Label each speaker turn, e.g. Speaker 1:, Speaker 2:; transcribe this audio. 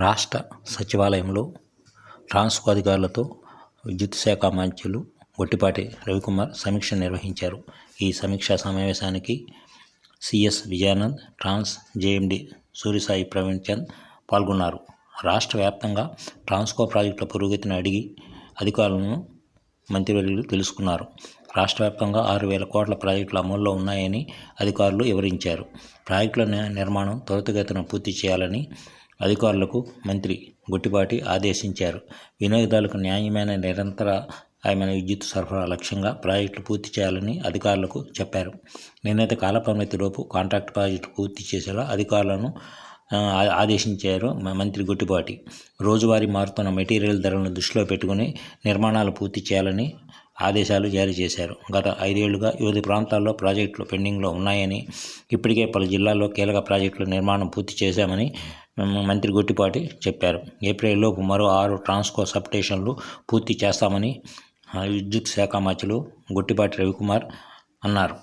Speaker 1: రాష్ట్ర సచివాలయంలో ట్రాన్స్కో అధికారులతో విద్యుత్ శాఖ మంత్రులు గొట్టిపాటి రవికుమార్ సమీక్ష నిర్వహించారు. ఈ సమీక్షా సమావేశానికి CS Vijayanand trans JMD Suryasai Praveen Chand పాల్గొన్నారు. రాష్ట్ర వ్యాప్తంగా ట్రాన్స్కో ప్రాజెక్టుల పురోగతిని అడిగి అధికారులను మంత్రివర్యులు తెలుసుకున్నారు. రాష్ట్ర వ్యాప్తంగా ఆరు వేల కోట్ల ప్రాజెక్టులు అమల్లో ఉన్నాయని అధికారులు వివరించారు. ప్రాజెక్టుల నిర్మాణం త్వరితగతిన పూర్తి చేయాలని అధికారులకు మంత్రి గొట్టిపాటి ఆదేశించారు. వినియోగదారులకు న్యాయమైన నిరంతరాయమైన విద్యుత్ సరఫరా లక్ష్యంగా ప్రాజెక్టులు పూర్తి చేయాలని అధికారులకు చెప్పారు. నిర్ణీత కాలపరిమితిలోపు కాంట్రాక్ట్ ప్రాజెక్టు పూర్తి చేసేలా అధికారులను ఆదేశించారు మ- మంత్రి గుట్టిపాటి. రోజువారీ మారుతున్న మెటీరియల్ ధరలను దృష్టిలో పెట్టుకుని నిర్మాణాలు పూర్తి చేయాలని ఆదేశాలు జారీ చేశారు. గత ఐదేళ్ళుగా వివిధ ప్రాంతాల్లో ప్రాజెక్టులు పెండింగ్లో ఉన్నాయని ఇప్పటికే పలు జిల్లాల్లో కీలక ప్రాజెక్టుల నిర్మాణం పూర్తి చేశామని మంత్రి గొట్టిపాటి చెప్పారు. ఏప్రిల్లోపు మరో ఆరు ట్రాన్స్కో సబ్స్టేషన్లు పూర్తి చేస్తామని విద్యుత్ శాఖ మంత్రులు గొట్టిపాటి రవికుమార్ అన్నారు.